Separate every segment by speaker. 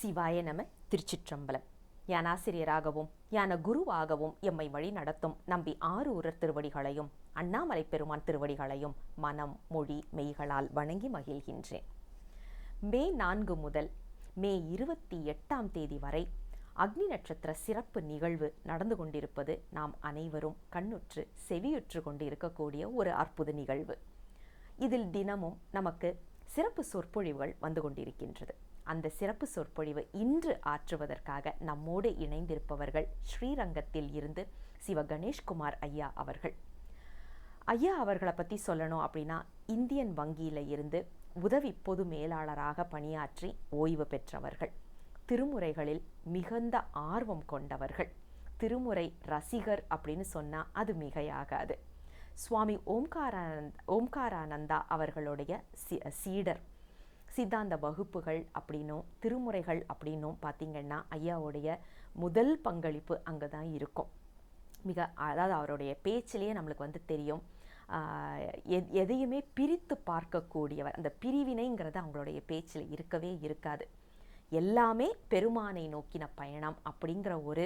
Speaker 1: சிவாய நம திருச்சிற்றம்பலம். ஞானாசிரியராகவும் யான குருவாகவும் எம்மை வழி நடத்தும் நம்பி ஆறு உரர் திருவடிகளையும் அண்ணாமலை பெருமான் திருவடிகளையும் மனம் மொழி மெய்களால் வணங்கி மகிழ்கின்றேன். மே நான்கு முதல் மே இருபத்தி எட்டாம் தேதி வரை அக்னி நட்சத்திர சிறப்பு நிகழ்வு நடந்து கொண்டிருப்பது நாம் அனைவரும் கண்ணுற்று செவியுற்று கொண்டு இருக்கக்கூடிய ஒரு அற்புத நிகழ்வு. இதில் தினமும் நமக்கு சிறப்பு சொற்பொழிவுகள் வந்து கொண்டிருக்கின்றது. அந்த சிறப்பு சொற்பொழிவு இன்று ஆற்றுவதற்காக நம்மோடு இணைந்திருப்பவர்கள் ஸ்ரீரங்கத்தில் இருந்து சிவ கணேஷ்குமார் ஐயா அவர்கள். ஐயா அவர்களை பற்றி சொல்லணும் அப்படின்னா இந்தியன் வங்கியில் இருந்து உதவி பொது மேலாளராக பணியாற்றி ஓய்வு பெற்றவர்கள். திருமுறைகளில் மிகுந்த ஆர்வம் கொண்டவர்கள். திருமுறை ரசிகர் அப்படின்னு சொன்னால் அது மிகையாகாது. சுவாமி ஓம்காரானந்த் ஓம்காரானந்தா அவர்களுடைய சீடர். சித்தாந்த வகுப்புகள் அப்படின்னும் திருமுறைகள் அப்படின்னும் பார்த்திங்கன்னா ஐயாவுடைய முதல் பங்களிப்பு அங்கே தான் இருக்கும். மிக அதாவது அவருடைய பேச்சிலேயே நம்மளுக்கு வந்து தெரியும். எதையுமே பிரித்து பார்க்கக்கூடியவர் அந்த பிரிவினைங்கிறது அவங்களுடைய பேச்சில் இருக்கவே இருக்காது. எல்லாமே பெருமானை நோக்கின பயணம் அப்படிங்கிற ஒரு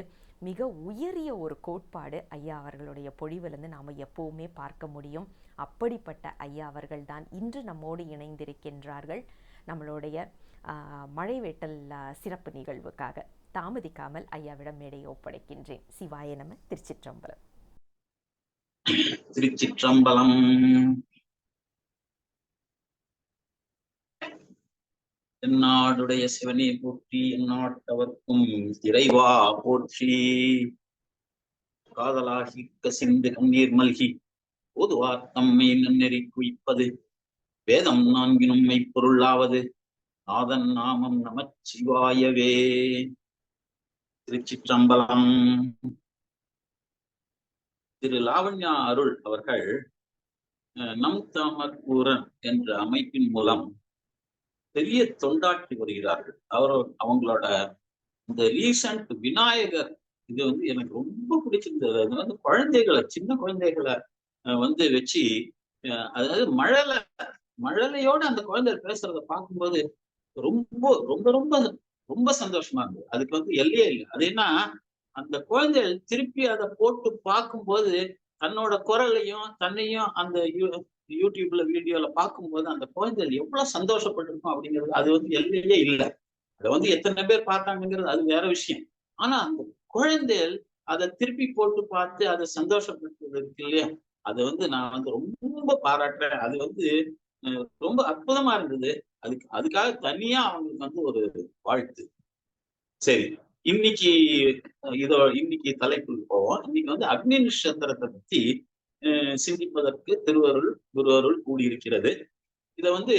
Speaker 1: மிக உயரிய ஒரு கோட்பாடு ஐயா அவர்களுடைய பொழிவிலிருந்து நாம் எப்போவுமே பார்க்க முடியும். அப்படிப்பட்ட ஐயா அவர்கள் தான் இன்று நம்மோடு இணைந்திருக்கின்றார்கள். நம்மளுடைய மழை வெட்டல் சிறப்பு நிகழ்வுக்காக தாமதிக்காமல் ஐயாவிடம் மேடையை ஒப்படைக்கின்றேன். சிவாய நம திருச்சிற்றம்பலம்.
Speaker 2: திருச்சிற்றம்பலம். என்னாடுடைய சிவனே போற்றி எந்நாட்டவர்க்கும் இறைவா போற்றி. காதலாகி கசிந்து கண்ணீர் மல்கி பொதுவார் தம்மை நன்னெறி குவிப்பது. வேதம் நான்கினும் மெய்ப்பொருளாவது நாதன் நாமம் நமச்சிவாயவே. திருச்சிற்றம்பலம். திரு லாவண்யா அருள் அவர்கள் நம் தாமக்கூரன் என்ற அமைப்பின் மூலம் பெரிய தொண்டாற்றி வருகிறார்கள். அவர் அவங்களோட இந்த ரீசன்ட் விநாயகர் இது வந்து எனக்கு ரொம்ப பிடிச்சிருந்தது. அது வந்து குழந்தைகளை சின்ன குழந்தைகளை வந்து வச்சு அதாவது மழலை மழலையோட அந்த குழந்தை பேசுறத பார்க்கும்போது ரொம்ப ரொம்ப ரொம்ப ரொம்ப சந்தோஷமா இருந்தது. அதுக்கு வந்து எல்லையே இல்லை. அது என்ன அந்த குழந்தைகள் திருப்பி அதை போட்டு பார்க்கும்போது தன்னோட குரலையும் தன்னையும் அந்த யூடியூப்ல வீடியோல பார்க்கும்போது அந்த குழந்தைகள் எவ்வளவு சந்தோஷப்பட்டிருக்கும் அப்படிங்கிறது அது வந்து எல்லையே இல்லை. அதை வந்து எத்தனை பேர் பார்த்தாங்கிறது அது வேற விஷயம். ஆனா அந்த குழந்தைகள் அதை திருப்பி போட்டு பார்த்து அதை சந்தோஷப்பட்டது இருக்கு இல்லையா? அது வந்து நான் வந்து ரொம்ப பாராட்டுறேன். அது வந்து ரொம்ப அற்புதமா இருந்தது. அதுக்கு அதுக்காக தனியா அவங்களுக்கு வந்து ஒரு வாழ்த்து. சரி இன்னைக்கு இதோ இன்னைக்கு தலைப்புக்கு போவோம். இன்னைக்கு வந்து அக்னி நட்சத்திரத்தை பத்தி சிந்திப்பதற்கு திருவருள் குருவருள் கூடியிருக்கிறது. இதை வந்து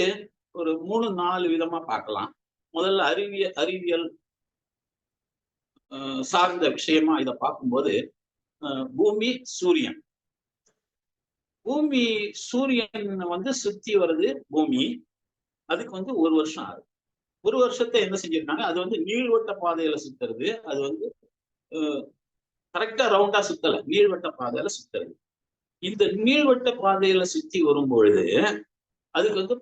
Speaker 2: ஒரு மூணு நாலு விதமா பார்க்கலாம். முதல்ல அறிவிய அறிவியல் சார்ந்த விஷயமா இதை பார்க்கும்போது பூமி சூரியன். பூமி சூரியன் வந்து சுத்தி வருது பூமி. அதுக்கு வந்து ஒரு வருஷம் ஆகுது. ஒரு வருஷத்தை என்ன செஞ்சிருக்காங்க? அது வந்து நீள்வட்ட பாதையில சுத்துறது. அது வந்து கரெக்டா ரவுண்டா சுத்தல. நீள்வட்ட பாதையில சுத்துறது. இந்த நீள்வட்ட பாதையில சுத்தி வரும்பொழுது அதுக்கு வந்து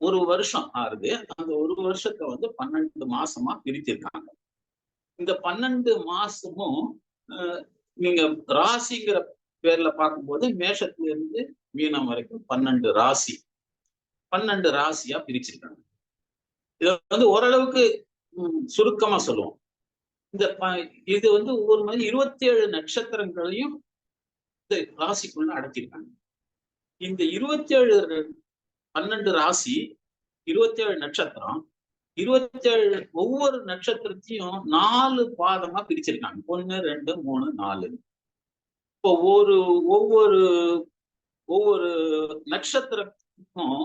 Speaker 2: ஒரு வருஷம் ஆறுது அந்த ஒரு வருஷத்தை வந்து பன்னெண்டு மாசமா பிரித்திருக்காங்க. இந்த பன்னெண்டு மாசமும் நீங்க ராசிங்கிற பேர்ல பார்க்கும்போது மேஷத்துல இருந்து மீனம் வரைக்கும் பன்னெண்டு ராசி. பன்னெண்டு ராசியா பிரிச்சிருக்காங்க. இத வந்து ஓரளவுக்கு சுருக்கமா சொல்லுவோம். இந்த இது வந்து ஒவ்வொரு மாதிரி இருபத்தி ஏழு நட்சத்திரங்களையும் இந்த ராசிக்குள்ள அடக்கியிருக்காங்க. இந்த இருபத்தி ஏழு பன்னெண்டு ராசி இருபத்தி ஏழு நட்சத்திரம் இருபத்தி ஏழு ஒவ்வொரு நட்சத்திரத்தையும் நாலு பாதமா பிரிச்சிருக்காங்க. ஒன்னு ரெண்டு மூணு நாலு. இப்போ ஒரு ஒவ்வொரு ஒவ்வொரு நட்சத்திரத்துக்கும்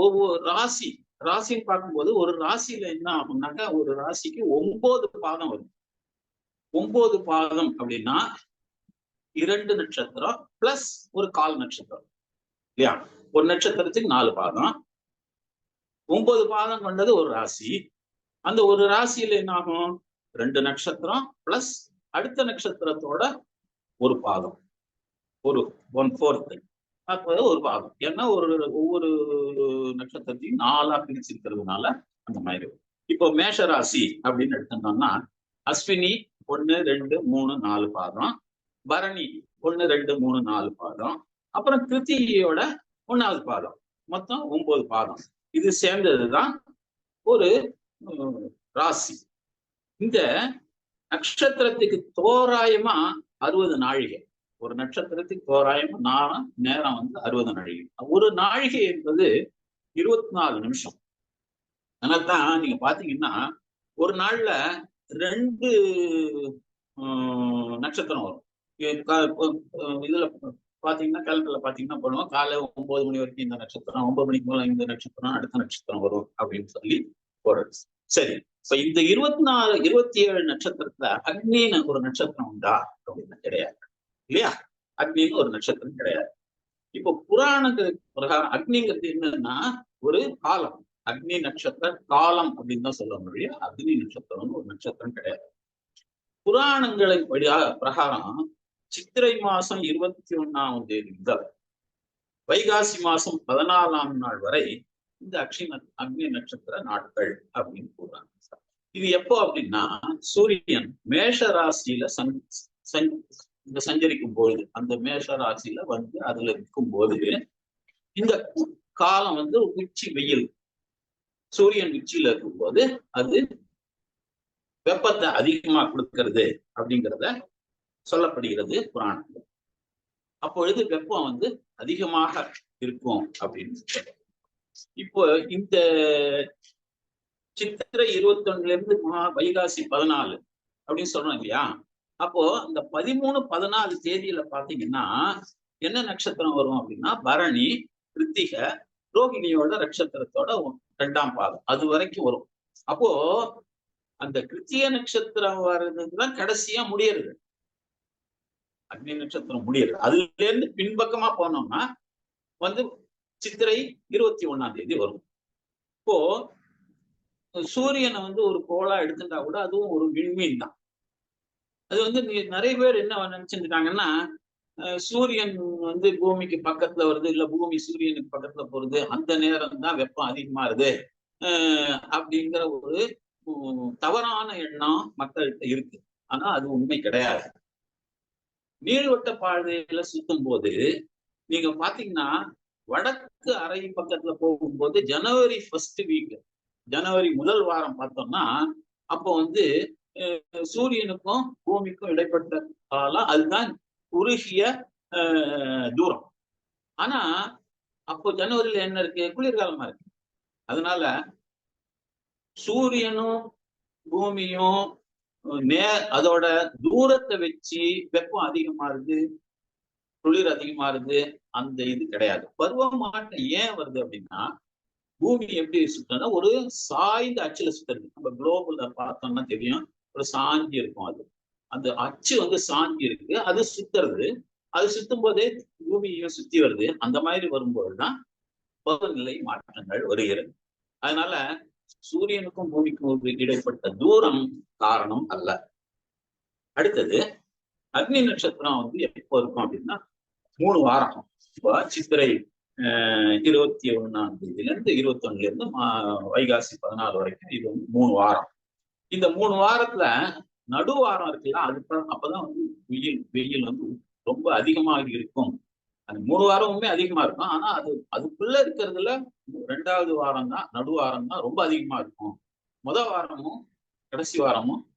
Speaker 2: ஒவ்வொரு ராசி ராசின்னு பார்க்கும்போது ஒரு ராசியில என்ன ஆகும்னாக்கா ஒரு ராசிக்கு ஒன்பது பாதம் வரும். ஒன்பது பாதம் அப்படின்னா இரண்டு நட்சத்திரம் பிளஸ் ஒரு கால் நட்சத்திரம். இல்லையா? ஒரு நட்சத்திரத்துக்கு நாலு பாதம். ஒன்பது பாதம் கொண்டது ஒரு ராசி. அந்த ஒரு ராசியில என்ன ஆகும்? ரெண்டு நட்சத்திரம் பிளஸ் அடுத்த நட்சத்திரத்தோட ஒரு பாதம் ஒரு ஒன் ஃபோர்த் அப்போ ஒரு பாகம். ஏன்னா ஒரு ஒவ்வொரு நட்சத்திரத்தையும் நாலா பிரிச்சிருக்கிறதுனால அந்த மாதிரி இப்போ மேஷ ராசி அப்படின்னு எடுத்துட்டோம்னா அஸ்வினி ஒன்று ரெண்டு மூணு நாலு பாதம் பரணி ஒன்று ரெண்டு மூணு நாலு பாதம் அப்புறம் கிருத்தியோட ஒன்றாவது பாதம் மொத்தம் ஒன்பது பாதம் இது சேர்ந்ததுதான் ஒரு ராசி. இந்த நட்சத்திரத்துக்கு தோராயமா அறுபது நாழிகை. ஒரு நட்சத்திரத்துக்கு தோராயம் நாளம் நேரம் வந்து அறுபது நாழிகை. ஒரு நாழிகை என்பது இருபத்தி நாலு நிமிஷம். அதனால்தான் நீங்க பாத்தீங்கன்னா ஒரு நாள்ல ரெண்டு நட்சத்திரம் வரும். இதுல பாத்தீங்கன்னா கேலண்டர்ல பாத்தீங்கன்னா பண்ணுவோம் காலை ஒன்பது மணி வரைக்கும் இந்த நட்சத்திரம் ஒன்பது மணிக்கு மேல இந்த நட்சத்திரம் அடுத்த நட்சத்திரம் வரும் அப்படின்னு சொல்லி போறது சரி. இப்ப இந்த இருபத்தி நாலு இருபத்தி ஏழு நட்சத்திரத்துல அக்னின்னு ஒரு நட்சத்திரம் உண்டா? அப்படின்னு கிடையாது. இல்லையா? அக்னின்னு ஒரு நட்சத்திரம் கிடையாது. இப்போ புராணங்கள் பிரகாரம் அக்னிங்கிறது என்னன்னா ஒரு காலம். அக்னி நட்சத்திர காலம் அப்படின்னு தான் சொல்ல முடியும் அக்னி நட்சத்திரம்னு ஒரு நட்சத்திரம் கிடையாது. புராணங்களின் வழியாக பிரகாரம் சித்திரை மாசம் இருபத்தி ஒண்ணாம் தேதி முதல் வைகாசி மாசம் பதினாலாம் நாள் வரை இந்த அக்ஷி அக்னி நட்சத்திர நாட்கள் அப்படின்னு கூறுறாங்க இது எப்போ அப்படின்னா சூரியன் மேஷ ராசியில சஞ் சஞ் இந்த சஞ்சரிக்கும் போது அந்த மேஷ ராசியில வந்து அதுல இருக்கும் போது இந்த காலம் வந்து உச்சி வெயில் சூரியன் உச்சியில இருக்கும்போது அது வெப்பத்தை அதிகமா கொடுக்கிறது அப்படிங்கிறத சொல்லப்படுகிறது புராணங்கள் அப்பொழுது வெப்பம் வந்து அதிகமாக இருக்கும் அப்படின்னு சொல்றது இப்போ இந்த சித்திரை இருபத்தி ஒண்ணுல இருந்து மகா வைகாசி பதினாலு அப்படின்னு சொல்றோம் இல்லையா? அப்போ இந்த பதிமூணு பதினாலு தேதியில பாத்தீங்கன்னா என்ன நட்சத்திரம் வரும் அப்படின்னா பரணி கிருத்திக ரோகிணியோட நட்சத்திரத்தோட ரெண்டாம் பாதம். அது வரைக்கும் வரும். அப்போ அந்த கிருத்திய நட்சத்திரம் வர்றதுதான் கடைசியா முடியறது. அக்னி நட்சத்திரம் முடியறது. அதுல இருந்து பின்பக்கமா போனோம்னா வந்து சித்திரை இருபத்தி ஒண்ணாம் தேதி வரும். இப்போ சூரியனை வந்து ஒரு கோலா எடுத்துட்டா கூட அதுவும் ஒரு விண்மீன் தான். அது வந்து நிறைய பேர் என்ன நினைச்சிருக்காங்கன்னா அஹ் சூரியன் வந்து பூமிக்கு பக்கத்துல வருது இல்ல பூமி சூரியனுக்கு பக்கத்துல போறது அந்த நேரம் தான் வெப்பம் அதிகமா வருது அப்படிங்கிற ஒரு உம், தவறான எண்ணம் மக்கள்கிட்ட இருக்கு. ஆனா அது உண்மை கிடையாது. நீள்வட்ட பாதையில சுத்தும் போது நீங்க பாத்தீங்கன்னா வடக்கு அரை பக்கத்துல போகும்போது ஜனவரி ஃபர்ஸ்ட் வீக் ஜனவரி முதல் வாரம் பார்த்தோம்னா அப்போ வந்து அஹ், சூரியனுக்கும் பூமிக்கும் இடைப்பட்ட காலம் அதுதான் குறுகிய தூரம். ஆனா அப்போ ஜனவரியில என்ன இருக்கு? குளிர்காலமா இருக்கு. அதனால சூரியனும் பூமியும் நே அதோட தூரத்தை வச்சு வெப்பம் அதிகமா இருக்கு. குளிர் அதிகமா இருந்து அந்த இது கிடையாது. பருவ மாற்றம் ஏன் வருது அப்படின்னா பூமி எப்படி சுத்தம்னா ஒரு சாய்ந்த அச்சுல சுத்துறது. நம்ம குளோபல்ல பார்த்தோம்னா தெரியும் ஒரு சாஞ்சி இருக்கும் அது. அந்த அச்சு வந்து சாஞ்சி இருக்கு அது சுத்துறது. அது சுத்தும் போதே பூமியையும் சுத்தி வருது. அந்த மாதிரி வரும்போதுதான் பருவநிலை மாற்றங்கள் வருகிறது. அதனால சூரியனுக்கும் பூமிக்கும் இடைப்பட்ட தூரம் காரணம் அல்ல. அடுத்தது அக்னி நட்சத்திரம் வந்து எப்போ இருக்கும் அப்படின்னா மூணு வாரம். இப்போ சித்திரை இருபத்தி ஒண்ணாம் தேதியிலிருந்து இருபத்தி ஒண்ணுல இருந்து மா- வைகாசி பதினாலு வரைக்கும் இது வந்து மூணு வாரம். இந்த மூணு வாரத்துல நடு வாரம் இருக்குல்ல அதுக்கு அப்பதான் வந்து வெயில் வெயில் வந்து ரொம்ப அதிகமாக இருக்கும். அந்த மூணு வாரமுமே அதிகமா இருக்கும். ஆனா அது அதுக்குள்ள இருக்கிறதுல ரெண்டாவது வாரம் தான் நடு வாரம் தான் ரொம்ப அதிகமா இருக்கும். முத வாரமும் கடைசி வாரமும்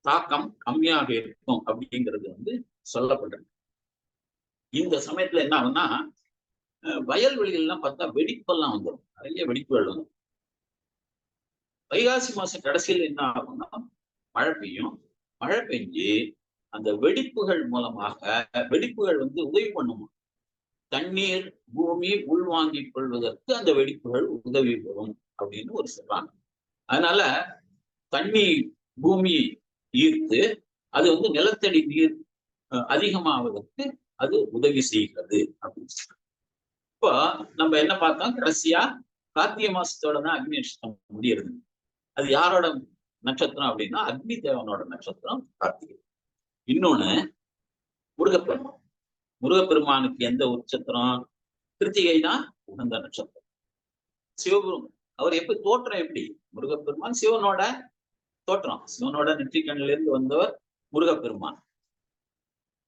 Speaker 2: தாக்கம் கம்மியாக இருக்கும் அப்படிங்கிறது வந்து சொல்லப்பட்டிருக்கு. இந்த சமயத்துல என்ன ஆகும்னா அஹ் வயல்வெளிகள்லாம் பார்த்தா வெடிப்பெல்லாம் வந்துடும் நிறைய வெடிப்புகள் வந்துடும் வைகாசி மாசம் கடைசியில் என்ன ஆகும்னா மழை பெய்யும். மழை பெஞ்சு அந்த வெடிப்புகள் மூலமாக வெடிப்புகள் வந்து உதவி பண்ணுமா? தண்ணீர் பூமி உள்வாங்கிக் கொள்வதற்கு அந்த வெடிப்புகள் உதவி பெறும் அப்படின்னு ஒரு சொல்றாங்க. அதனால தண்ணி பூமி ஈர்த்து அது வந்து நிலத்தடி நீர் அஹ், அதிகமாவதற்கு அது உதவி செய்கிறது அப்படின்னு இப்போ நம்ம என்ன பார்த்தோம்? கடைசியா கார்த்திகை மாசத்தோட தான் அக்னி நட்சத்திரம் முடியறது. அது யாரோட நட்சத்திரம் அப்படின்னா அக்னி தேவனோட நட்சத்திரம் கார்த்திகை. இன்னொன்னு முருகப்பெருமான். முருகப்பெருமானுக்கு எந்த நட்சத்திரம்? கிருத்திகை தான் உகந்த நட்சத்திரம். சிவபெரும் அவர் எப்படி தோற்றம் எப்படி? முருகப்பெருமான் சிவனோட தோற்றம். சிவனோட நெற்றிக்கண்ணில இருந்து வந்தவர் முருகப்பெருமான்.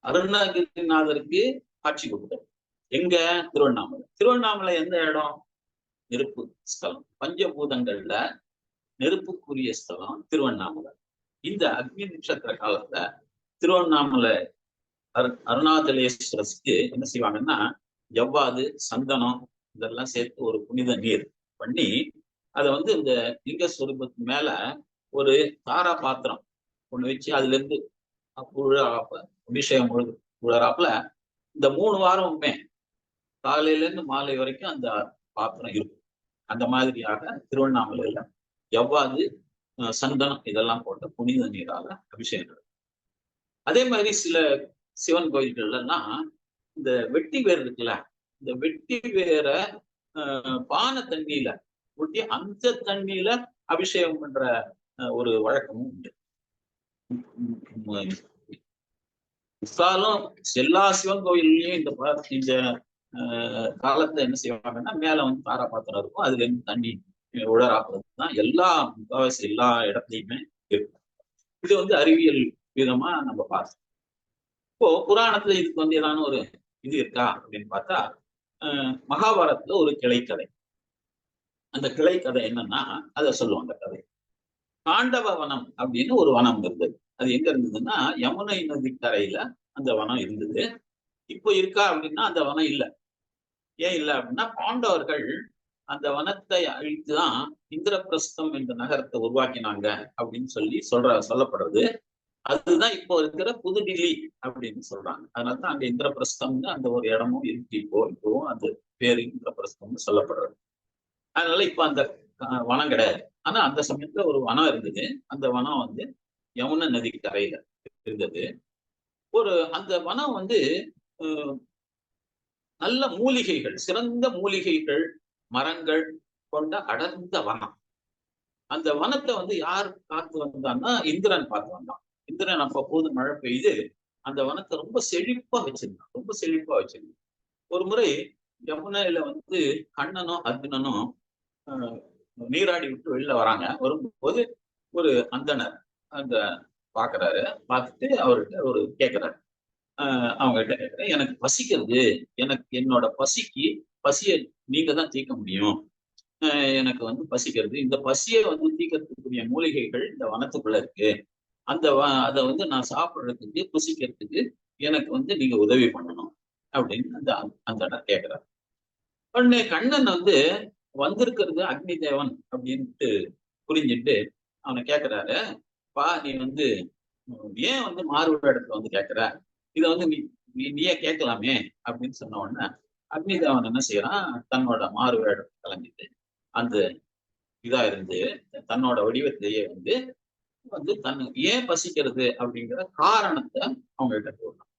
Speaker 2: அருணகிரிநாதருக்கு காட்சி கொடுத்தார் எங்க? திருவண்ணாமலை. திருவண்ணாமலை எந்த இடம்? நெருப்பு ஸ்தலம். பஞ்சபூதங்கள்ல நெருப்புக்குரிய ஸ்தலம் திருவண்ணாமலை. இந்த அக்னி நட்சத்திர காலத்துல திருவண்ணாமலை அரு அருணாச்சலேஸ்வரஸ்க்கு என்ன செய்வாங்கன்னா எவ்வாது சந்தனம் இதெல்லாம் சேர்த்து ஒரு புனித நீர் பண்ணி அதை வந்து இந்த லிங்க ஸ்வரூபத்து மேல ஒரு தாரா பாத்திரம் ஒண்ணு வச்சு அதுல இருந்து உழறாப்ப அபிஷேகம் முழு உழறாப்புல இந்த மூணு வாரமுமே காலையில இருந்து மாலை வரைக்கும் அந்த பாத்திரம் இருக்கும். அந்த மாதிரியாக திருவண்ணாமலையில எவ்வாறு சந்தனம் இதெல்லாம் போட்ட புனித நீரால அபிஷேகம் அதே மாதிரி சில சிவன் கோயில்கள்லாம் இந்த வெட்டி வேர் இருக்குல்ல இந்த வெட்டி வேற பானை தண்ணியில ஊட்டி அந்த தண்ணியில அபிஷேகம் பண்ற அஹ், ஒரு வழக்கமும் உண்டு. இருந்தாலும் எல்லா சிவன் கோயில்லையும் இந்த இந்த காலத்துல என்ன செய்வாங்கன்னா மேல வந்து தாராபாத்திரம் இருக்கும். அதுல இருந்து தண்ணி உழறாப்புறது தான் எல்லா முக்காவாசி எல்லா இடத்துலையுமே இருக்கும். இது வந்து அறிவியல் விதமா நம்ம பார்த்தோம் இப்போ புராணத்துல இதுக்கு வந்து ஏதான ஒரு இது இருக்கா அப்படின்னு பார்த்தா அஹ், மகாபாரதத்துல ஒரு கிளைக்கதை. அந்த கிளைக்கதை என்னன்னா அதை சொல்லுவாங்க கதை. பாண்டவ வனம் அப்படின்னு ஒரு வனம் இருந்தது. அது எங்க இருந்ததுன்னா யமுனை நதி கரையில அந்த வனம் இருந்தது. இப்போ இருக்கா அப்படின்னா அந்த வனம் இல்லை. ஏன் இல்லை அப்படின்னா பாண்டவர்கள் அந்த வனத்தை அழித்துதான் இந்திரபிரஸ்தம் என்ற நகரத்தை உருவாக்கினாங்க அப்படின்னு சொல்லி சொல்ற சொல்லப்படுறது. அதுதான் இப்போ இருக்கிற புதுடில்லி அப்படின்னு சொல்றாங்க. அதனால தான் அங்க இந்திரபிரஸ்தம்னு அந்த ஒரு இடமும் இருக்கு. இப்போ இப்போவும் அந்த பேரு இந்திரபிரஸ்தம்னு சொல்லப்படுறது. அதனால இப்ப அந்த வனம் கிடையாது. ஆனா அந்த சமயத்துல ஒரு வனம் இருந்தது. அந்த வனம் வந்து யமுன நதி கரையில இருந்தது. ஒரு அந்த வனம் வந்து நல்ல மூலிகைகள் சிறந்த மூலிகைகள் மரங்கள் கொண்ட அடர்ந்த வனம். அந்த வனத்தை வந்து யார் பார்த்து வந்தான்னா இந்திரன் பார்த்து வந்தான். இந்திரன் அப்ப போது மழை பெய்து அந்த வனத்தை ரொம்ப செழிப்பா வச்சிருந்தான். ரொம்ப செழிப்பா வச்சிருந்தான். ஒரு முறை யமுனையில வந்து கண்ணனும் அர்ஜுனனும் நீராடி விட்டு வெளில வராங்க. வரும்போது ஒரு அந்தனர் அந்த பாக்குறாரு. பார்த்துட்டு அவர்கிட்ட ஒரு கேட்கிறாரு அவங்ககிட்ட அவங்க கிட்ட கேட்கிறேன் எனக்கு பசிக்கிறது எனக்கு என்னோட பசிக்கு பசியை நீங்க தான் தீர்க்க முடியும். எனக்கு வந்து பசிக்கிறது. இந்த பசியை வந்து தீர்க்கறதுக்குரிய மூலிகைகள் இந்த வனத்துக்குள்ள இருக்கு. அந்த வ அதை வந்து நான் சாப்பிட்றதுக்கு புசிக்கிறதுக்கு எனக்கு வந்து நீங்க உதவி பண்ணணும். அப்படின்னு அந்த அந்த இடம் கேட்கிறாரு உடனே கண்ணன் வந்து வந்திருக்கிறது அக்னி தேவன் அப்படின்ட்டு புரிஞ்சுட்டு அவனை கேட்கிறாரு பா நீ வந்து ஏன் வந்து மாறுபட இடத்துல வந்து கேட்கிற? இதை வந்து நீ நீ நீயே கேட்கலாமே அப்படின்னு சொன்ன உடனே அக்னிதேவன் என்ன செய்யறான்? தன்னோட மாறு இடத்துல கலந்துட்டு அந்த இதா இருந்து தன்னோட வடிவத்திலேயே வந்து வந்து தன் ஏன் பசிக்கிறது அப்படிங்கிற காரணத்தை அவங்க கிட்ட போடுறான்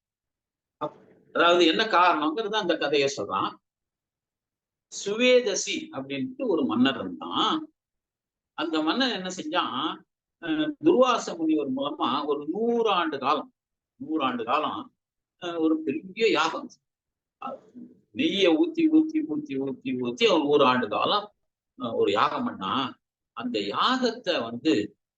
Speaker 2: அதாவது என்ன காரணங்கிறது அந்த கதையை சொல்றான். சுவேதசி அப்படின்ட்டு ஒரு மன்னர் இருந்தான். அந்த மன்னர் என்ன செஞ்சான்? துர்வாச முனிவர் மூலமா ஒரு நூறு ஆண்டு காலம் நூறு ஆண்டு காலம் ஒரு பெரிய யாகம். நெய்யை ஊத்தி ஊத்தி ஊத்தி ஊத்தி ஊத்தி ஒரு நூறு ஆண்டு காலம் ஒரு யாகம் பண்ணா அந்த யாகத்தை வந்து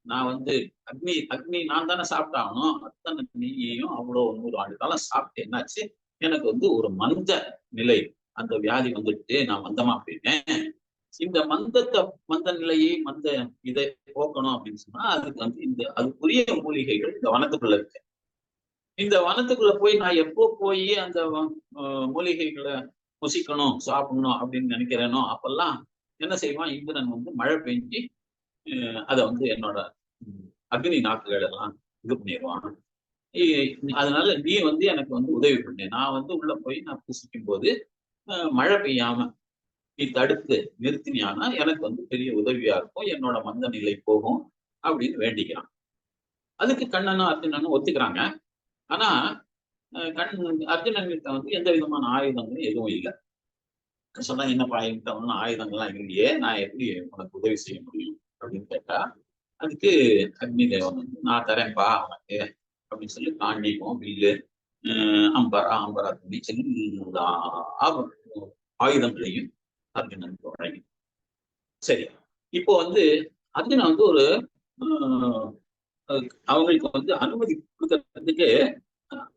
Speaker 2: நான் வந்து அக்னி அக்னி நான் தானே சாப்பிட்டாகணும் அத்தனை நெய்யையும் அவ்வளோ நூறு ஆண்டு காலம் சாப்பிட்டு என்னாச்சு? எனக்கு வந்து ஒரு மந்த நிலை அந்த வியாதி வந்துட்டு நான் மந்தமா போயிட்டேன். இந்த மந்தத்தை மந்த நிலையை மந்த இதை போக்கணும் அப்படின்னு சொன்னா அதுக்கு வந்து இந்த அதுக்குரிய மூலிகைகள் இந்த வனத்துக்குள்ள இருக்கு. இந்த வனத்துக்குள்ள போய் நான் எப்போ போய் அந்த மூலிகைகளை புசிக்கணும் சாப்பிடணும் அப்படின்னு நினைக்கிறேனோ அப்பெல்லாம் என்ன செய்வான்? இந்திரன் வந்து மழை பெஞ்சு அதை வந்து என்னோட அக்னி நாக்குகள் எல்லாம் இது பண்ணிடுவான். அதனால நீ வந்து எனக்கு வந்து உதவி பண்ணு. நான் வந்து உள்ள போய் நான் புசிக்கும் போது மழை பெய்யாம நீ தடுத்து நிறுத்தினியானா எனக்கு வந்து பெரிய உதவியா இருக்கும் என்னோட மந்த நிலை போகும் அப்படின்னு வேண்டிக்கிறான். அதுக்கு கண்ணனும் அர்ஜுனனும் ஒத்துக்கிறாங்க. ஆனா கண் அர்ஜுனன் கிட்ட வந்து எந்த விதமான ஆயுதங்களும் எதுவும் இல்லை. சொன்னா என்னப்பா என்கிட்ட ஒன்றும் ஆயுதங்கள்லாம் இல்லையே நான் எப்படி உனக்கு உதவி செய்ய முடியும்? அப்படின்னு கேட்டா அதுக்கு அக்னி தேவன் வந்து நான் தரேன்ப்பா உனக்கு அப்படின்னு சொல்லி காண்டிப்போம் வில்லு அம்பரா அம்பரா துணி எல்லா ஆயுதங்களையும் அர்ஜுனனுக்கு வழங்கி சரி. இப்போ வந்து அர்ஜுனா வந்து ஒரு ஆஹ், அவங்களுக்கு வந்து அனுமதி கொடுக்கறதுக்கு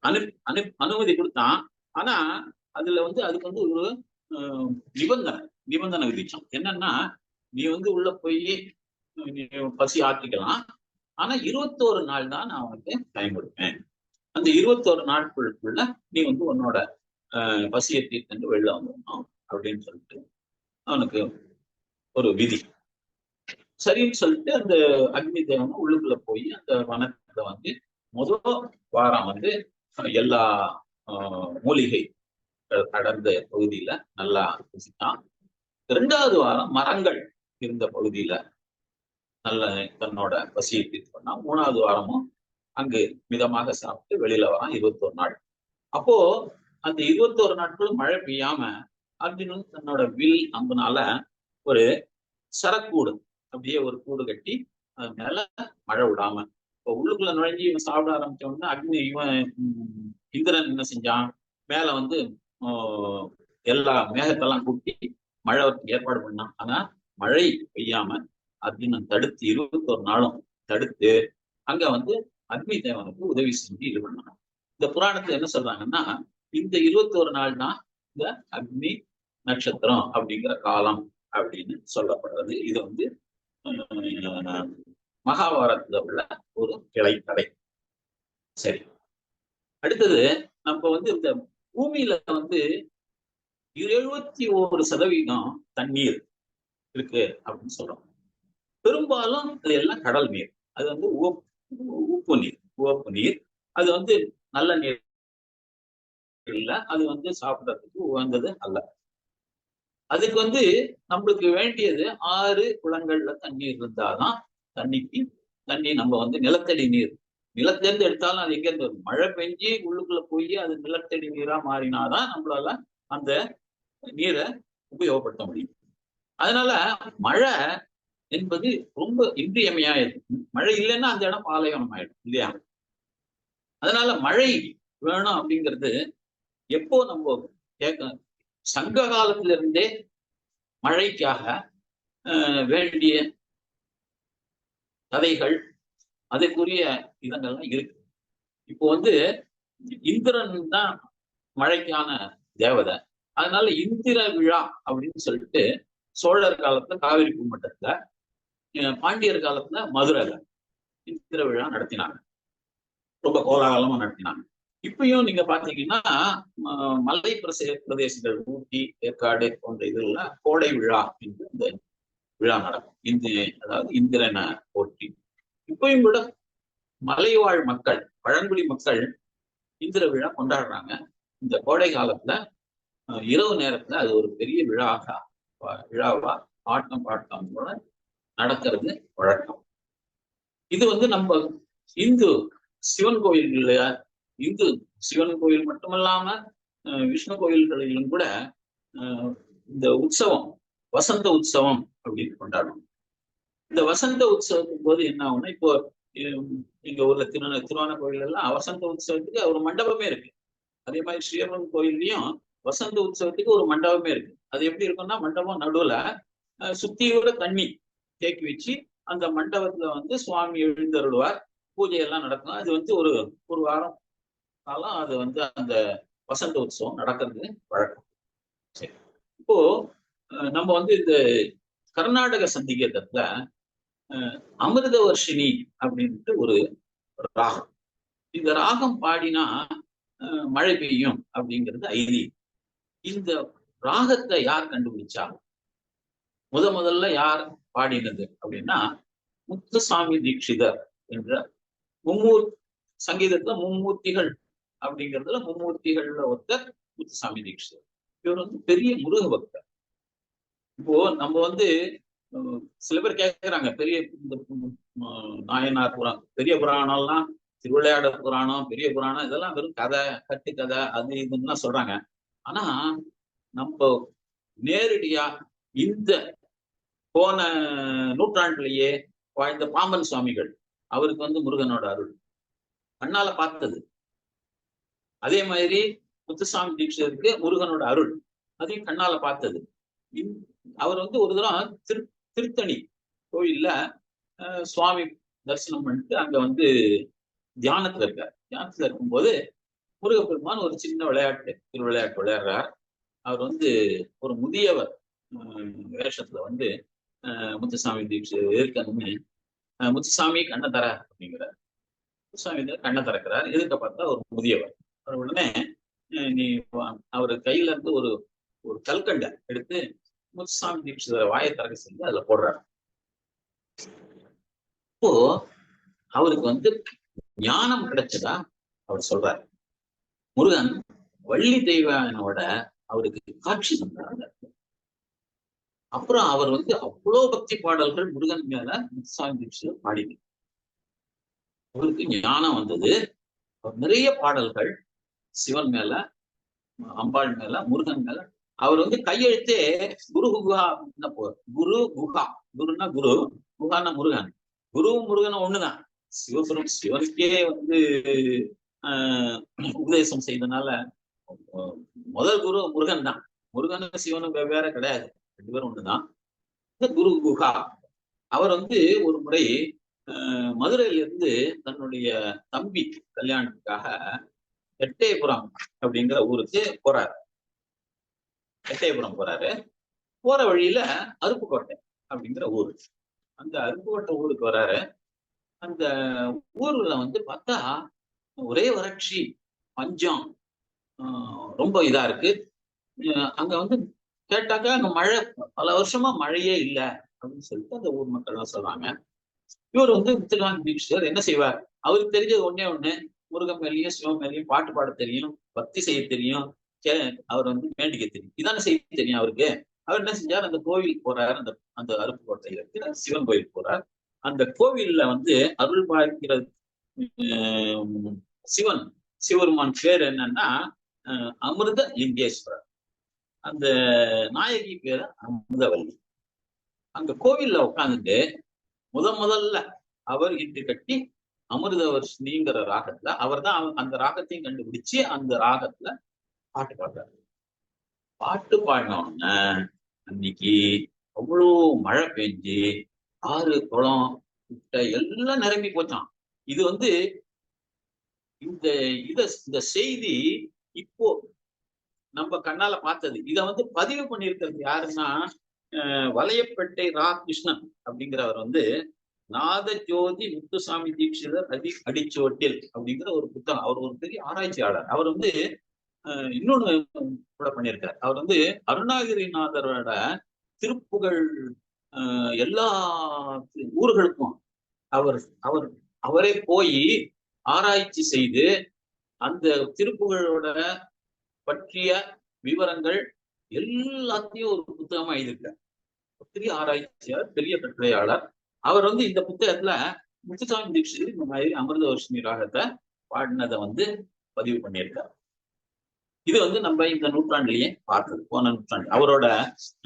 Speaker 2: அனு அனு அனுமதி கொடுத்தான். ஆனா அதுல வந்து அதுக்கு வந்து ஒரு ஆஹ், நிபந்தனை நிபந்தனை விதிச்சான் என்னன்னா நீ வந்து உள்ள போய் பசி ஆற்றிக்கலாம் ஆனா இருபத்தோரு நாள் தான் நான் உனக்கு டைம் கொடுப்பேன். அந்த இருபத்தோரு நாட்களுக்குள்ள நீ வந்து உன்னோட ஆஹ், பசியை தீர்த்து வெளில வந்துடணும் அப்படின்னு சொல்லிட்டு. அவனுக்கு ஒரு விதி. சரின்னு சொல்லிட்டு அந்த அக்னி தேவன் உள்ளுக்குள்ள போய் அந்த வனத்துல வந்து முதல் வாரம் வந்து எல்லா ஆஹ், மூலிகை அடர்ந்த பகுதியில நல்லா ருசித்தான் இரண்டாவது வாரம் மரங்கள் இருந்த பகுதியில நல்ல தன்னோட பசியை தீர்த்து பண்ணா மூணாவது வாரமும் அங்கு மிதமாக சாப்பிட்டு வெளியில வரான். இருபத்தோரு நாள். அப்போ அந்த இருபத்தோரு நாட்களும் மழை பெய்யாம அர்ஜுனன் தன்னோட வில் அம்புனால ஒரு சரக்கூடு அப்படியே ஒரு கூடு கட்டி அது மேல மழை விடாம இப்போ உள்ளுக்குள்ள நுழைஞ்சி இவன் சாப்பிட ஆரம்பிச்ச உடனே அக்னி இவன் இந்திரன் என்ன செஞ்சான்? மேல வந்து எல்லா மேகத்தெல்லாம் கூட்டி மழை ஏற்பாடு பண்ணான். ஆனா மழை பெய்யாம அர்ஜுனன் தடுத்து இருபத்தொரு நாளும் தடுத்து அங்க வந்து அக்னி தேவனுக்கு உதவி செஞ்சு இது பண்ணான். இந்த புராணத்துல என்ன சொல்றாங்கன்னா இந்த இருபத்தோரு நாள் தான் இந்த அக்னி நட்சத்திரம் அப்படிங்கிற காலம் அப்படின்னு சொல்லப்படுறது. இது வந்து ஆஹ், மகாபாரதத்துல உள்ள ஒரு கிளை கதை சரி. அடுத்தது நம்ம வந்து இந்த பூமியில வந்து எழுபத்தி ஒரு சதவீதம் தண்ணீர் இருக்கு அப்படின்னு சொல்றோம். பெரும்பாலும் அது எல்லாம் கடல் நீர். அது வந்து உப்பு நீர் உவப்பு நீர். அது வந்து நல்ல நீர் இல்ல அது வந்து சாப்பிடறதுக்கு உகந்தது அல்ல. அதுக்கு வந்து நம்மளுக்கு வேண்டியது ஆறு குளங்கள்ல தண்ணீர் இருந்தாதான் தண்ணிக்கு தண்ணி நம்ம வந்து நிலத்தடி நீர். நிலத்திலேருந்து எடுத்தாலும் அது எங்க இருந்து வரும்? மழை பெஞ்சு உள்ளுக்குள்ள போய் அது நிலத்தடி நீரா மாறினாதான் நம்மளால அந்த நீரை உபயோகப்படுத்த முடியும். அதனால மழை என்பது ரொம்ப இன்றியமையாயது மழை இல்லைன்னா அந்த இடம் பாலைவனம் ஆயிடும் இல்லையா? அதனால மழை வேணும் அப்படிங்கிறது எப்போ நம்ம கேட்க சங்க காலத்திலிருந்தே மழைக்காக வேண்டிய கதைகள் அதற்குரிய இதங்கள்லாம் இருக்கு. இப்போ வந்து இந்திரன் தான் மழைக்கான தேவதை. அதனால இந்திர விழா அப்படின்னு சொல்லிட்டு சோழர் காலத்துல காவிரி பூமட்டத்துல பாண்டியர் காலத்துல மதுரையில இந்திர விழா நடத்தினாங்க. ரொம்ப கோலாகலமா நடத்தினாங்க. இப்பயும் நீங்க பாத்தீங்கன்னா ம- மலை பிரசே பிரதேசங்கள் ஊட்டி ஏற்காடு போன்ற இதுல கோடை விழா என்று இந்த விழா நடக்கும். இந்த அதாவது இந்திரனை போற்றி. இப்பயும் கூட மலைவாழ் மக்கள் பழங்குடி மக்கள் இந்திர விழா கொண்டாடுறாங்க. இந்த கோடை காலத்துல இரவு நேரத்துல அது ஒரு பெரிய விழாக விழாவா ஆட்டம் பாட்டம் கூட நடக்கிறது வழக்கம். இது வந்து நம்ம இந்து சிவன் கோயில்கள் இந்து சிவன் கோயில் மட்டுமல்லாம விஷ்ணு கோயில்களிலும் கூட இந்த உற்சவம் வசந்த உற்சவம் அப்படின்னு கொண்டாடுவோம் இந்த வசந்த உற்சவத்தின் போது என்ன ஆகும்னா இப்போ இங்க எங்க ஊர்ல திருவண்ண திருவான கோயில் எல்லாம் வசந்த உற்சவத்துக்கு ஒரு மண்டபமே இருக்கு. அதே மாதிரி ஸ்ரீரங்கம் கோயில்லையும் வசந்த உற்சவத்துக்கு ஒரு மண்டபமே இருக்கு. அது எப்படி இருக்கும்னா மண்டபம் நடுவுல சுத்தியோட தண்ணி தேக்கி வச்சு அந்த மண்டபத்துல வந்து சுவாமி எழுந்தருள்வார். பூஜை எல்லாம் நடக்கும். அது வந்து ஒரு ஒரு வாரம் காலம் அது வந்து அந்த வசந்த உற்சவம் நடக்கிறது வழக்கம். சரி. இப்போ நம்ம வந்து இந்த கர்நாடக சங்கீதத்துல அமிர்த வர்ஷினி அப்படின்ட்டு ஒரு ராகம். இந்த ராகம் பாடினா அஹ், மழை பெய்யும் அப்படிங்கிறது ஐதீகம். இந்த ராகத்தை யார் கண்டுபிடிச்சா? முத முதல்ல யார் பாடினது அப்படின்னா முத்துசாமி தீட்சிதர் என்ற மும்மூர் சங்கீதத்துல மும்மூர்த்திகள் அப்படிங்கிறதுல மும்மூர்த்திகள்ல ஒருத்தர் முத்துசாமி தீட்சிதர். இவர் வந்து பெரிய முருக பக்தர். இப்போ நம்ம வந்து சில பேர் கேட்கிறாங்க பெரிய இந்த நாயனார் புராணம் பெரிய புராணம்லாம் திருவிளையாடல் புராணம் பெரிய புராணம் இதெல்லாம் வெறும் கதை கட்டு கதை அது இதுன்னு சொல்றாங்க. ஆனா நம்ம நேரடியா இந்த போன நூற்றாண்டுலயே வாழ்ந்த பாம்பன் சுவாமிகள் அவருக்கு வந்து முருகனோட அருள். கண்ணால பார்த்தது. அதே மாதிரி முத்துசாமி தீட்சிதருக்கு முருகனோட அருள். அதையும் கண்ணால பார்த்தது. இந்- அவர் வந்து ஒரு தடவை திரு திருத்தணி கோயில்ல அஹ், சுவாமி தரிசனம் பண்ணிட்டு அங்க வந்து தியானத்துல இருக்கார். தியானத்துல இருக்கும்போது முருகப்பெருமான் ஒரு சின்ன விளையாட்டு திரு விளையாட்டு விளையாடுறார். அவர் வந்து ஒரு முதியவர் உம், வேஷத்துல வந்து முத்துசாமி தீட்சி இருக்கணும்னு முத்துசாமி கண்ணை தர அப்படிங்கிறார். முத்துசாமி கண்ணை திறக்கிறார். எதுக்க பார்த்தா ஒரு முதியவர். அவர் உடனே நீ அவர் கையில இருந்து ஒரு ஒரு கல்கண்டை எடுத்து முத்துசாமி தீட்சிதரை வாயை திறக்க செஞ்சு அதுல போடுறாரு. இப்போ அவருக்கு வந்து ஞானம் கிடைச்சதா அவர் சொல்றாரு. முருகன் வள்ளி தெய்வானோட அவருக்கு காட்சி தந்தாங்க அப்புறம் அவர் வந்து அவ்வளவு பக்தி பாடல்கள் முருகன் மேல முத்துசாமி தீட்சிதர் பாடினார். அவருக்கு ஞானம் வந்தது. அவர் நிறைய பாடல்கள் சிவன் மேல அம்பாள் மேல முருகன் மேல அவர் வந்து கையெழுத்தே குரு குஹா போவார் குரு குஹா குருன்னா குரு குஹான்னா முருகன். குரு முருகன் ஒண்ணுதான். சிவபுரம் சிவனுக்கே வந்து ஆஹ் உபதேசம் செய்தனால முதல் குரு முருகன் தான். முருகனும் சிவனும் வெவ்வேறு கிடையாது. ரெண்டு பேரும் ஒண்ணுதான். இந்த குரு குஹா அவர் வந்து ஒரு முறை ஆஹ் மதுரையில இருந்து தன்னுடைய தம்பி கல்யாணத்துக்காக எட்டயபுரம் அப்படிங்கிற ஊருக்கு போறாரு. எட்டயபுரம் போறாரு. போற வழியில அருப்புக்கோட்டை அப்படிங்கிற ஊர். அந்த அருப்புக்கோட்டை ஊருக்கு வராரு. அந்த ஊர்ல வந்து பார்த்தா ஒரே வறட்சி பஞ்சம் ஆஹ் ரொம்ப இதா இருக்கு. அஹ் அங்க வந்து கேட்டாக்கா அங்க மழை பல வருஷமா மழையே இல்லை அப்படின்னு சொல்லிட்டு அந்த ஊர் மக்கள் எல்லாம் சொல்றாங்க. இவர் வந்து முத்துகாந்த் தீக்ஷர் என்ன செய்வார்? அவருக்கு தெரிஞ்சது ஒன்னே ஒண்ணு. முருகன் மேலேயும் சிவன் மேலேயும் பாட்டு பாட தெரியும் பக்தி செய்ய தெரியும் கே- அவர் வந்து வேண்டிக்க தெரியும். இதான செய்ய தெரியும் அவருக்கு. அவர் என்ன செஞ்சார்? அந்த கோவில் போறாரு அந்த அந்த அருப்புக்கோட்டையில இருக்கு சிவன் கோயில் போறார். அந்த கோவில்ல வந்து அருள் பாய்க்கிற சிவன் சிவருமான் பேர் என்னன்னா அஹ், அமிர்த லிங்கேஸ்வரர். அந்த நாயகி பேரு அமிர்தவல்லி. அங்க கோவில்ல உட்கார்ந்துட்டு முத முதல்ல அவர் இன்று கட்டி அமிர்தவர்ஷினிங்கிற ராகத்துல அவர் தான் அந்த ராகத்தையும் கண்டுபிடிச்சு அந்த ராகத்துல பாட்டு பாடுறாரு. பாட்டு பாடின அன்னைக்கு அவ்வளோ மழை பெஞ்சு ஆறு குளம் குட்டை எல்லாம் நிரம்பி போச்சான் இது வந்து இந்த இத இந்த செய்தி இப்போ நம்ம கண்ணால பார்த்தது. இத வந்து பதிவு பண்ணியிருக்கிறது யாருன்னா வலையப்பேட்டை ரா கிருஷ்ணன் அப்படிங்கிறவர் வந்து நாத ஜோதி முத்துசாமி தீட்சிதர் அடி அடிச்சோட்டில் அப்படிங்கிற ஒரு புத்தகம். அவர் ஒரு பெரிய ஆராய்ச்சியாளர். அவர் வந்து இன்னொன்னு கூட பண்ணியிருக்கார். அவர் வந்து அருணாகிரிநாதரோட திருப்புகழ் எல்லா ஊர்களுக்கும் அவர் அவர் அவரே போய் ஆராய்ச்சி செய்து அந்த திருப்புகழோட பற்றிய விவரங்கள் எல்லாத்தையும் ஒரு புத்தகமா எழுதியிருக்கார். பெரிய ஆராய்ச்சியாளர் பெரிய கட்டுரையாளர். அவர் வந்து இந்த புத்தகத்துல முத்துசாமி தீட்சிதர் இந்த மாதிரி அமிர்தவர்ஷினி ராகத்தை பாடினதை வந்து பதிவு பண்ணியிருக்கார். இது வந்து நம்ம இந்த நூற்றாண்டுலயே பார்த்தது போன நூற்றாண்டு. அவரோட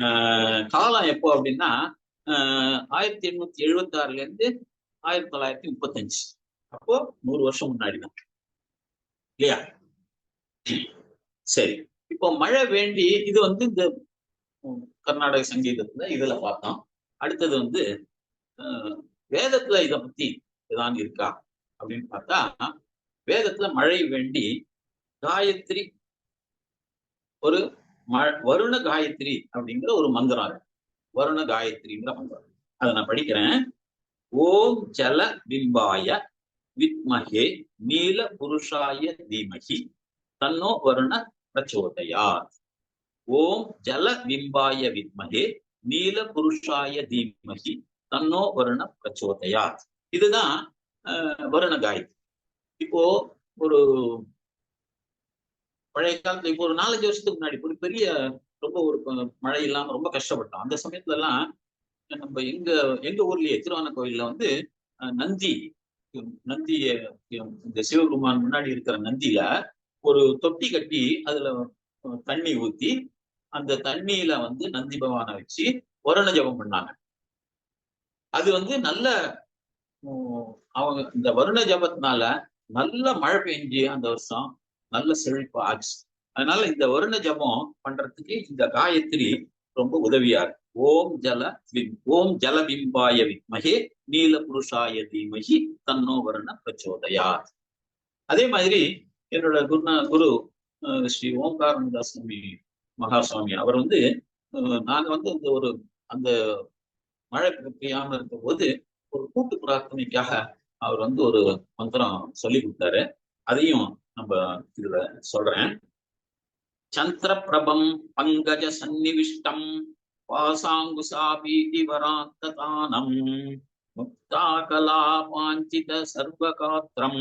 Speaker 2: ஆஹ், காலம் எப்போ அப்படின்னா ஆஹ், ஆயிரத்தி எண்ணூத்தி எழுபத்தி ஆறுல இருந்து ஆயிரத்தி தொள்ளாயிரத்தி முப்பத்தஞ்சு. அப்போ நூறு வருஷம் முன்னாடி தான். இல்லையா? சரி. இப்போ மழை வேண்டி இது வந்து இந்த கர்நாடக சங்கீதத்துல இதுல பார்த்தோம். அடுத்தது வந்து வேதத்துல இத பத்தி ஏதாவது இருக்கா அப்படின்னு பார்த்தா வேதத்துல மழை வேண்டி காயத்ரி ஒரு ம- வருண காயத்ரி அப்படிங்கிற ஒரு மந்திரம் இருக்கு. வருண காயத்ரிங்கிற மந்திரம். அதை நான் படிக்கிறேன். ஓம் ஜல பிம்பாய வித்மகே நீல புருஷாய தீமஹி தன்னோ வருண பிரச்சோதயாத். ஓம் ஜல பிம்பாய வித்மஹே நீல புருஷாய தீமஹி தன்னோ வருண பிரச்சோதையா இதுதான் வருண காயத்ரி. இப்போ ஒரு பழைய காலத்துல இப்போ ஒரு நாலஞ்சு வருஷத்துக்கு முன்னாடி ஒரு பெரிய ரொம்ப ஒரு மழை இல்லாம ரொம்ப கஷ்டப்பட்டோம். அந்த சமயத்துல எல்லாம் நம்ம எங்க எங்க ஊர்லயே திருவான கோயில்ல வந்து அஹ், நந்தி நந்திய இந்த சிவபெருமான் முன்னாடி இருக்கிற நந்தியில ஒரு தொட்டி கட்டி அதுல தண்ணி ஊத்தி அந்த தண்ணியில வந்து நந்தி பகவானை வச்சு வருண ஜபம் பண்ணாங்க. அது வந்து நல்ல உம், அவங்க இந்த வருண ஜபத்தினால நல்ல மழை பெஞ்சு அந்த வருஷம் நல்ல செழிப்பு ஆச்சு. அதனால இந்த வருண ஜபம் பண்றதுக்கு இந்த காயத்ரி ரொம்ப உதவியா இருக்கு. ஓம் ஜல விம்- ஓம் ஜலபிம்பாய வித்மகே நீல புருஷாய தீமகி தன்னோ வருண பிரச்சோதயா அதே மாதிரி என்னோட குருநா குரு அஹ், ஸ்ரீ ஓம்காரந்த சுவாமி மகாசுவாமி அவர் வந்து நாங்க வந்து இந்த ஒரு அந்த மழை பெய்யாம இருந்த போது ஒரு கூட்டு பிரார்த்தனைக்காக அவர் வந்து ஒரு மந்திரம் சொல்லி கொடுத்தாரு. அதையும் நம்ம இதுல சொல்றேன். சந்திர பிரபம் பங்கஜ சந்நிவிஷ்டம் வாசாங்குசாபீதி வராந்ததானம் முக்தாகலா சர்வகாத்திரம்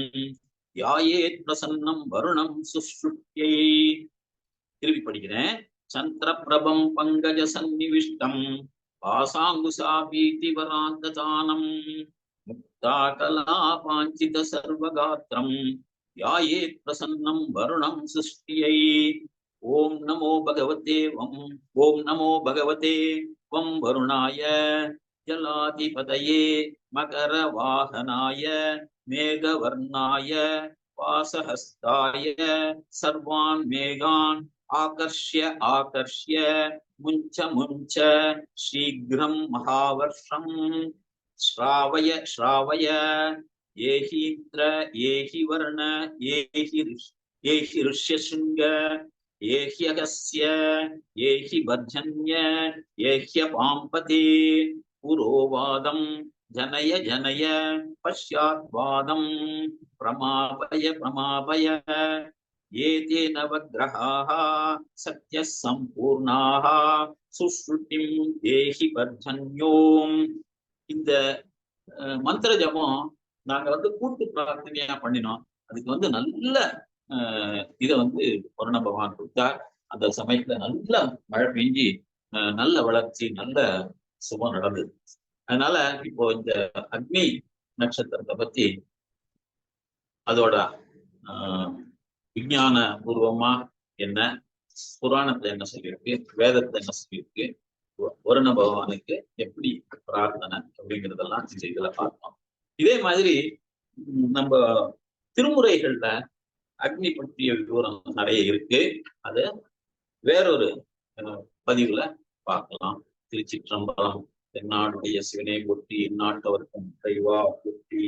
Speaker 2: யாயேத் பிரசன்னம் வருணம் சுஷ்ருத்தியை திருப்பி படிக்கிறேன். சந்திர பிரபம் பங்கஜ சந்நிவிஷ்டம் வாசாங்குசாபீதி வராந்ததானம் முக்தாகலா பாஞ்சித சர்வகாத்திரம் யாயேத் பிரசன்னம் வருணம் சுஷ்டியை ஓம் நமோ பகவதே வம் ஓம் நமோ பகவதே வம் வருணாய ஜலாதிபதயே மகர வாகனாய मुञ्च मुञ्च शीघ्रं महावर्षं श्रावय श्रावय। ये हीन्द्र ये वर्ण, ये हि ये हि ऋष्यशृङ्ग, ये ह्यगस्य बध्यन्य ये ह्यपाम्पते पुरोवादं जनय जनय, पश्चाद्वादं प्रमापय प्रमापय। ஏதே நவகிரகாக சத்ய சம்பூர்ணாக சுஸ்ருதிம் தேஹி வர்தன்யோம். இந்த மந்திர ஜபம் நாங்க வந்து கூட்டு பிரார்த்தனையா பண்ணினோம். அதுக்கு வந்து நல்ல இதை வந்து பொருண பகவான் கொடுத்தார். அந்த சமயத்துல நல்ல மழை பெஞ்சி நல்ல வளர்ச்சி நல்ல சுபம் நடந்தது. அதனால இப்போ இந்த அக்னி நட்சத்திரத்தை பத்தி அதோட விஞ்ஞான பூர்வமா என்ன? புராணத்துல என்ன சொல்லியிருக்கு? வேதத்துல என்ன சொல்லியிருக்கு? வருண பகவானுக்கு எப்படி பிரார்த்தனை அப்படிங்கிறதெல்லாம் இந்த இதுல பார்த்தோம் இதே மாதிரி நம்ம திருமுறைகள்ல அக்னி பற்றிய விவரம் நிறைய இருக்கு. அது வேறொரு அஹ், பதிவுல பார்க்கலாம். திருச்சிற்றம்பலம் தென்னாடுடைய சிவனை ஒட்டி இந்நாட்டவர்க்கும் தெய்வா ஒட்டி.